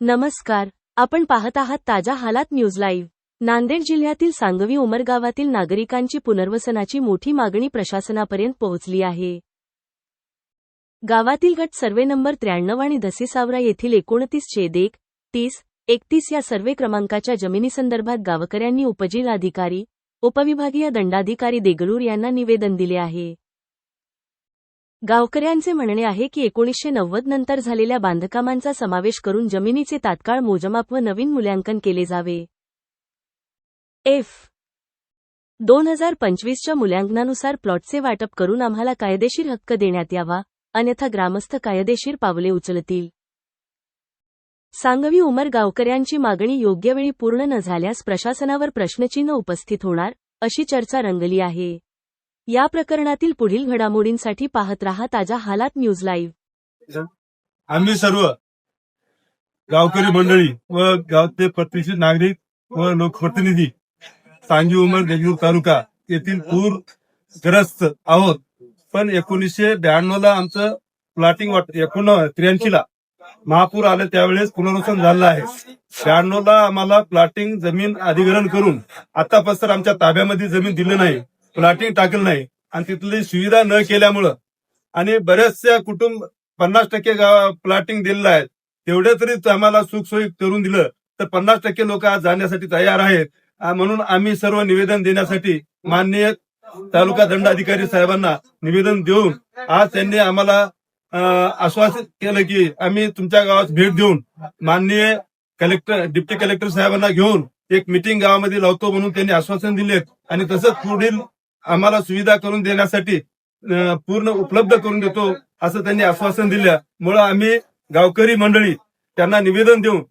नमस्कार आपण पाहत आहात ताज्या हालात न्यूज लाईव्ह. नांदेड जिल्ह्यातील सांगवी उमर गावातील नागरिकांची पुनर्वसनाची मोठी मागणी प्रशासनापर्यंत पोहोचली आहे. गावातील गट सर्वे नंबर त्र्याण्णव आणि धसेसावरा येथील एकोणतीस छेद एक तीस एकतीस या सर्वे क्रमांकाच्या जमिनीसंदर्भात गावकऱ्यांनी उपजिल्हाधिकारी उपविभागीय दंडाधिकारी देगलूर यांना निवेदन दिले आहे. गावकऱ्यांचे म्हणणे आहे की एकोणीसशे नव्वद नंतर झालेल्या बांधकामांचा समावेश करून जमिनीचे तात्काळ मोजमाप व नवीन मूल्यांकन केले जावे. एफ. दोन हजार पंचवीसच्या मूल्यांकनानुसार प्लॉटचे वाटप करून आम्हाला कायदेशीर हक्क देण्यात यावा अन्यथा ग्रामस्थ कायदेशीर पावले उचलतील. सांगवी उमर गावकऱ्यांची मागणी योग्य वेळी पूर्ण न झाल्यास प्रशासनावर प्रश्नचिन्ह उपस्थित होणार अशी चर्चा रंगली आहे. या प्रकरणातील पुढील घडामोडींसाठी पाहत रहा ताज्या हालात न्यूज लाईव्ह. आम्ही सर्व गावकरी मंडळी व गावचे प्रतिष्ठित नागरिक व लोकप्रतिनिधी सांगी उमर देगलूर तालुका येथील पूर ग्रस्त आहोत. पण एकोणीसशे ब्याण्णव ला आमचं प्लॉटिंग वाट एकोण त्र्याऐंशी ला महापूर आले त्यावेळेस पुनर्वसन झालं आहे. ब्याण्णव ला आम्हाला प्लॉटिंग जमीन अधिग्रहण करून आतापासून आमच्या ताब्यामध्ये जमीन दिलं नाही प्लॉटिंग टाकलं नाही. आणि तिथली सुविधा न केल्यामुळं आणि बऱ्याचशा कुटुंब पन्नास टक्के प्लॉटिंग दिलेलं आहे. तेवढे तरी आम्हाला सुखसोयी करून दिलं. तर पन्नास टक्के लोक आज जाण्यासाठी तयार आहेत. म्हणून आम्ही सर्व निवेदन देण्यासाठी माननीय तालुका दंडाधिकारी साहेबांना निवेदन देऊन आज त्यांनी आम्हाला आश्वासन केलं की आम्ही तुमच्या गावात भेट देऊन माननीय कलेक्टर डिप्टी कलेक्टर साहेबांना घेऊन एक मिटिंग गावामध्ये लावतो म्हणून त्यांनी आश्वासन दिलेत. आणि तसंच पुढील आम्हाला सुविधा करून देण्यासाठी पूर्ण उपलब्ध करून देतो असं त्यांनी आश्वासन दिल्यामुळं आम्ही गावकरी मंडळी त्यांना निवेदन देऊन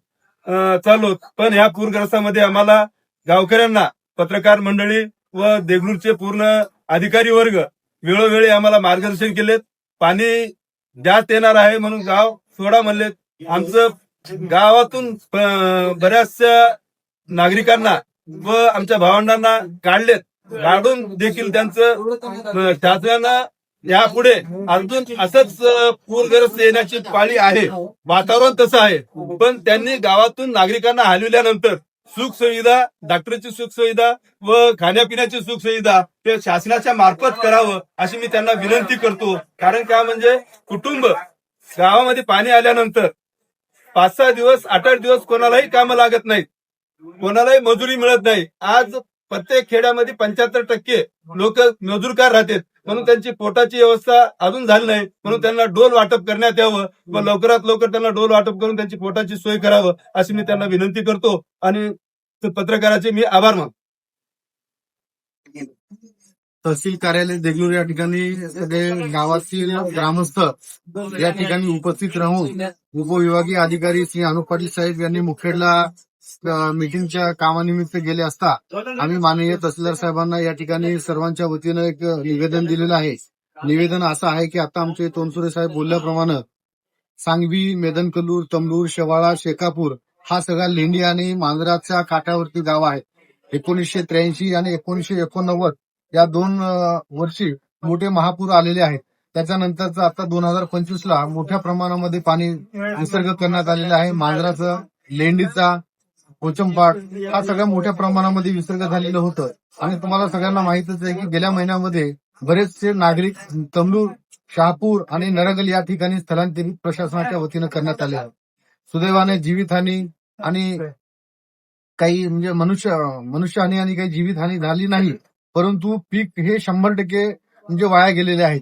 चालू पण ह्या पूरग्रस्तामध्ये आम्हाला गावकऱ्यांना पत्रकार मंडळी व देगलूरचे पूर्ण अधिकारी वर्ग वेळोवेळी आम्हाला मार्गदर्शन केलेत. पाणी द्यात येणार आहे म्हणून गाव सोडा म्हणले. आमचं गावातून बऱ्याचशा नागरिकांना व आमच्या भावंडांना काढलेत. काढून देखील त्यांचं शासनानं यापुढे अजून असंच पूरग्रस्त येण्याची पाळी आहे. वातावरण तसं आहे. पण त्यांनी गावातून नागरिकांना हलविल्यानंतर सुख सुविधा डॉक्टरची सुख सुविधा व खाण्यापिण्याची सुख सुविधा ते शासनाच्या मार्फत करावं अशी मी त्यांना विनंती करतो. कारण का म्हणजे कुटुंब गावामध्ये पाणी आल्यानंतर पाच सहा दिवस आठ आठ दिवस कोणालाही कामं लागत नाहीत. कोणालाही मजुरी मिळत नाही. आज प्रत्येक खेड्यामध्ये पंच्याहत्तर टक्के लोक मजूरकार राहतात. म्हणून त्यांची पोटाची व्यवस्था अजून झाली नाही. म्हणून त्यांना डोल वाटप करण्यात यावं. व लवकरात लवकर त्यांना डोल वाटप करून त्यांची पोटाची सोय करावं अशी मी त्यांना विनंती करतो. आणि पत्रकाराचे मी आभार मानतो. तहसील कार्यालय देगलूर या ठिकाणी सगळे गावातील ग्रामस्थ या ठिकाणी उपस्थित राहून उपविभागीय अधिकारी श्री अनुप पाटील साहेब यांनी मुखेडला मीटिंगच्या कामानिमित्त गेले असता आम्ही माननीय तहसीलदार साहेबांना या ठिकाणी सर्वांच्या वतीनं एक निवेदन दिलेलं आहे. निवेदन असं आहे की आता आमचे तोनसुरे साहेब बोलल्याप्रमाणे सांगवी मेदनकलूर तमलूर शेवाळा शेकापूर हा सगळा लेंडी आणि मांजराच्या काठावरती गाव आहे. एकोणीसशे त्र्याऐंशी आणि एकोणीसशे एकोणनव्वद या दोन वर्षी मोठे महापूर आलेले आहेत. त्याच्यानंतरचा आता दोन हजार पंचवीस ला मोठ्या प्रमाणामध्ये पाणी विसर्ग करण्यात आलेला आहे. मांजराचं लेंडीचा पोचमपाट हा सगळ्या मोठ्या प्रमाणामध्ये विसर्ग झालेलं होतं. आणि तुम्हाला सगळ्यांना माहितच आहे की गेल्या महिन्यामध्ये बरेचसे नागरिक तमलूर शहापूर आणि नरगल या ठिकाणी स्थलांतरित प्रशासनाच्या वतीनं करण्यात आले. सुदैवाने जीवितहानी आणि काही म्हणजे मनुष्य मनुष्यहानी आणि काही जीवितहानी झाली नाही. परंतु पीक हे शंभर टक्के म्हणजे वाया गेलेले आहेत.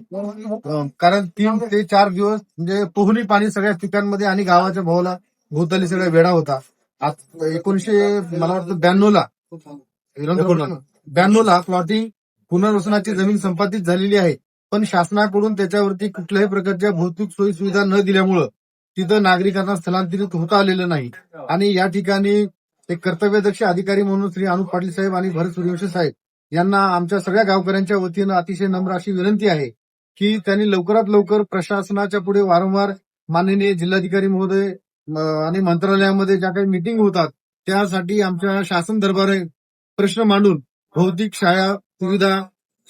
कारण तीन ते चार दिवस म्हणजे पोहणी पाणी सगळ्या पिकांमध्ये आणि गावाच्या भावाला भोवताली सगळा वेढा होता. आत- एकोणीशे मला वाटतं ब्याण्णव ला ब्याण्णव ला प्लॉटिंग पुनर्वसनाची जमीन संपादित झालेली आहे. पण शासनाकडून त्याच्यावरती कुठल्याही प्रकारच्या भौतिक सोयी सुविधा न दिल्यामुळं तिथं नागरिकांना स्थलांतरित होता आलेलं नाही. आणि या ठिकाणी एक कर्तव्यदक्ष अधिकारी म्हणून श्री अनुप पाटील साहेब आणि भरत सूर्यवंशी साहेब यांना आमच्या सगळ्या गावकऱ्यांच्या वतीनं अतिशय नम्र अशी विनंती आहे की त्यांनी लवकरात लवकर प्रशासनाच्या पुढे वारंवार माननीय जिल्हाधिकारी महोदय आणि मंत्रालयामध्ये ज्या काही मिटिंग होतात त्यासाठी आमच्या शासन दरबार प्रश्न मांडून भौतिक शाळा सुविधा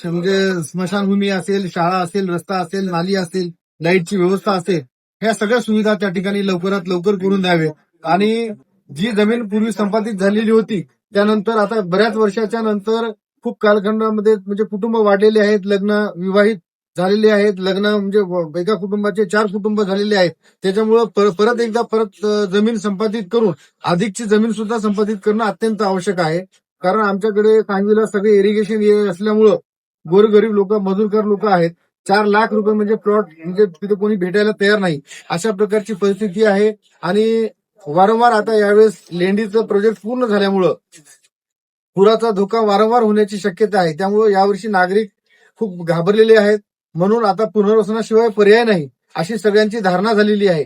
म्हणजे स्मशानभूमी असेल शाळा असेल रस्ता असेल नाली असेल लाईटची व्यवस्था असेल ह्या सगळ्या सुविधा त्या ठिकाणी लवकरात लवकर करून द्यावे. आणि जी जमीन पूर्वी संपादित झालेली होती त्यानंतर आता बऱ्याच वर्षाच्या नंतर खूप कालखंडामध्ये म्हणजे कुटुंब वाढलेले आहेत लग्न विवाहित झालेले आहेत. लग्न म्हणजे एका कुटुंबाचे चार कुटुंब झालेले आहेत. त्याच्यामुळं पर- परत एकदा परत जमीन संपादित करून अधिकची जमीन सुद्धा संपादित करणं अत्यंत आवश्यक आहे. कारण आमच्याकडे सांगलीला सगळे इरिगेशन असल्यामुळं गोरगरीब लोक मजूरकार लोक आहेत. चार लाख रुपये म्हणजे प्लॉट म्हणजे तिथे कोणी भेटायला तयार नाही. अशा प्रकारची परिस्थिती आहे. आणि वारंवार आता यावेळेस लेंडीचं प्रोजेक्ट पूर्ण झाल्यामुळं पुराचा धोका वारंवार होण्याची शक्यता आहे. त्यामुळे यावर्षी नागरिक खूप घाबरलेले आहेत. म्हणून आता पुनर्वसनाशिवाय पर्याय नाही अशी सगळ्यांची धारणा झालेली आहे.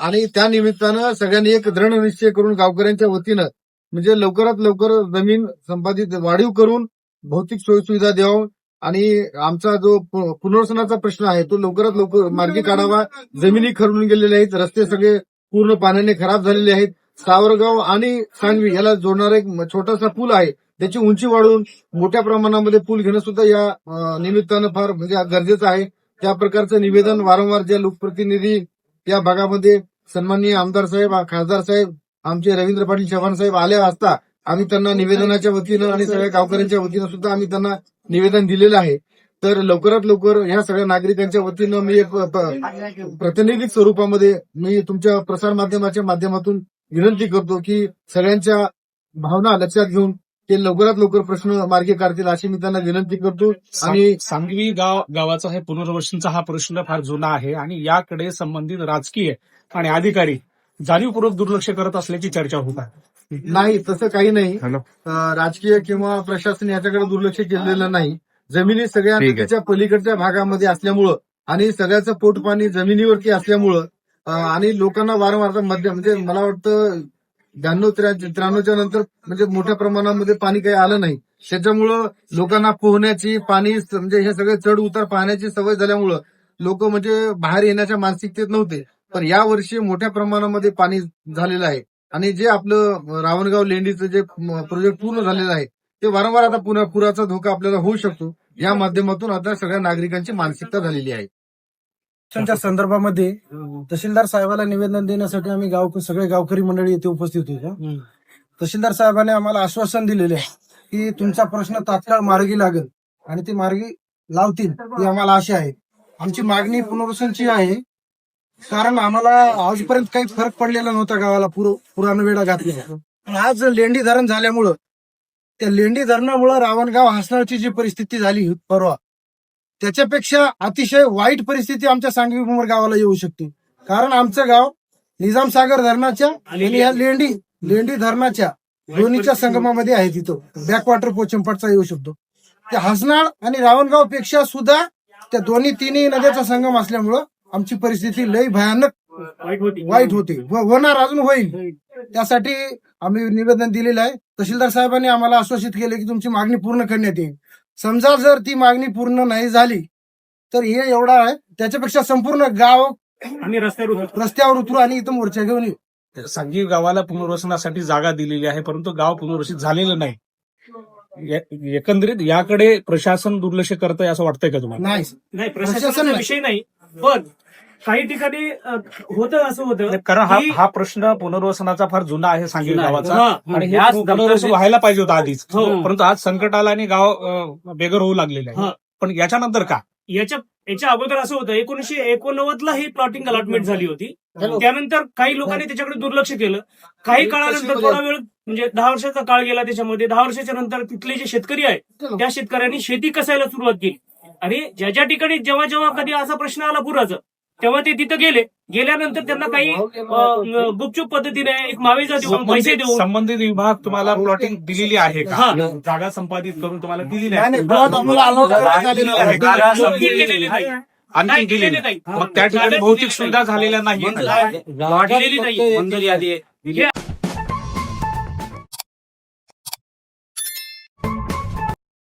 आणि त्या निमित्तानं सगळ्यांनी एक दृढ निश्चय करून गावकऱ्यांच्या वतीनं म्हणजे लवकरात लवकर जमीन संपादित वाढीव करून भौतिक सोयीसुविधा द्यावं. आणि आमचा जो पुनर्वसनाचा प्रश्न आहे तो लवकरात लवकर मार्गी काढावा. जमिनी खरडून गेलेल्या आहेत रस्ते सगळे पूर्ण पाण्याने खराब झालेले आहेत. सावरगाव आणि सांगवी याला जोडणारा एक छोटासा पूल आहे. त्याची उंची वाढवून मोठ्या प्रमाणामध्ये पूल घेणं सुद्धा या निमित्तानं फार म्हणजे गरजेचं आहे. त्या प्रकारचं निवेदन वारंवार ज्या लोकप्रतिनिधी या भागामध्ये सन्माननीय आमदार साहेब खासदार साहेब आमचे रवींद्र पाटील चव्हाण साहेब आले असता आम्ही त्यांना निवेदनाच्या वतीनं आणि सगळ्या गावकऱ्यांच्या वतीनं सुद्धा आम्ही त्यांना निवेदन दिलेलं आहे. तर लवकरात लवकर ह्या सगळ्या नागरिकांच्या वतीनं मी एक प्रतिनिधी स्वरूपामध्ये मी तुमच्या प्रसार माध्यमाच्या माध्यमातून विनंती करतो की सगळ्यांच्या भावना लक्षात घेऊन ते लवकरात लवकर प्रश्न मार्गी काढतील अशी मी त्यांना विनंती करतो आणि सांगवी गाव गावाचा हे पुनर्वसनचा हा प्रश्न फार जुना आहे आणि याकडे संबंधित राजकीय आणि अधिकारी जाणीवपूर्वक दुर्लक्ष करत असल्याची चर्चा होत आहे नाही तसं काही नाही हॅलो. अं, राजकीय किंवा प्रशासन याच्याकडे दुर्लक्ष केलेलं नाही जमिनी सगळ्या ठीक आहे. नदीच्या पलीकडच्या भागामध्ये असल्यामुळं आणि सगळ्याचं पोटपाणी जमिनीवरती असल्यामुळं अं, आणि लोकांना वारंवार मध्य म्हणजे मला वाटतं ब्याण्णव त्र्याण्णवच्या नंतर म्हणजे मोठ्या प्रमाणामध्ये पाणी काही आलं नाही. त्याच्यामुळं लोकांना पोहण्याची पाणी म्हणजे हे सगळे चढ उतार पाहण्याची सवय झाल्यामुळं लोक म्हणजे बाहेर येण्याच्या मानसिकतेत नव्हते. पण या वर्षी मोठ्या प्रमाणामध्ये पाणी झालेलं आहे. आणि जे आपलं रावणगाव लेंडीचं जे प्रोजेक्ट पूर्ण झालेलं आहे ते वारंवार आता पुन्हा पुराचा धोका आपल्याला होऊ शकतो. या माध्यमातून आता सगळ्या नागरिकांची मानसिकता झालेली आहे. च्या संदर्भामध्ये तहसीलदार साहेबाला निवेदन देण्यासाठी आम्ही गाव सगळे गावकरी मंडळी येथे उपस्थित होते तहसीलदार साहेबांनी आम्हाला आश्वासन दिलेले आहे की तुमचा प्रश्न तात्काळ मार्गी लागेल आणि ते मार्गी लावतील ही आम्हाला आशा आहे. आमची मागणी पुनर्वसनची आहे कारण आम्हाला आजपर्यंत काही फरक पडलेला नव्हता गावाला पुर पुराण वेळा घातलेला. पण आज लेंडी धरण झाल्यामुळं त्या लेंडी धरणामुळं रावणगाव हसनाळची जी परिस्थिती झाली परवा त्याच्यापेक्षा अतिशय वाईट परिस्थिती आमच्या सांगवी उमर गावाला येऊ शकते. कारण आमचं गाव निजामसागर धरणाच्या आणि या लेंडी. लेंडी धरणाच्या दोन्हीच्या संगमामध्ये आहे तिथं. बॅकवॉटर पोचंपटचा येऊ शकतो. त्या हसनाळ आणि रावणगावपेक्षा सुद्धा त्या दोन्ही तिन्ही नद्याचा संगम असल्यामुळं आमची परिस्थिती लई भयानक वाईट होते. व होणार अजून होईल. त्यासाठी आम्ही निवेदन दिलेलं आहे. तहसीलदार साहेबांनी आम्हाला आश्वासित केले की तुमची मागणी पूर्ण करण्यात येईल. समजा जर ती मागणी पूर्ण नाही झाली तर हे एवढा आहे त्याच्यापेक्षा संपूर्ण गाव आम्ही रस्त्यावर रस्त्यावर उतरू आणि इथं मोर्चा घेऊन येऊ. सांगवी गावाला पुनर्वसनासाठी जागा दिलेली आहे परंतु गाव पुनर्वसित झालेलं नाही. या- एकंदरीत याकडे प्रशासन दुर्लक्ष करत आहे असं वाटतंय का तुम्हाला? नाही. नाही प्रशासन. विषय नाही पण काही ठिकाणी होतं असं होतं कारण हा हा प्रश्न पुनर्वसनाचा फार जुना आहे आहे. गावाचा. आणि हे पुनर्वसन व्हायला पाहिजे होतं आधीच. हो. परंतु आज संकट आलं आणि गाव अं, बेघर होऊ लागलेले आहे. पण याच्यानंतर का? याच्या याच्या अगोदर असं होतं एकोणीशे एकोणनव्वद ला ही प्लॉटिंग अलॉटमेंट झाली होती. त्यानंतर काही लोकांनी त्याच्याकडे दुर्लक्ष केलं. काही काळानंतर थोडा वेळ म्हणजे दहा वर्षाचा काळ गेला त्याच्यामध्ये दहा वर्षाच्या नंतर तिथले जे शेतकरी आहेत त्या शेतकऱ्यांनी शेती कसायला सुरुवात केली. आणि ज्या ज्या ठिकाणी जेव्हा जेव्हा कधी असा प्रश्न आला पुराचा तेव्हा ते तिथं गेले गेल्यानंतर त्यांना काही गुपचूप पद्धतीने एक मावेजा देऊन पैसे संबंधित देऊन संबंधित विभाग तुम्हाला प्लॉटिंग दिलेली आहे का हा. जागा संपादित करून तुम्हाला दिलेली नाही, आहे आणखी दिलेली नाही. मग त्या ठिकाणी भौतिक सुविधा झालेल्या नाही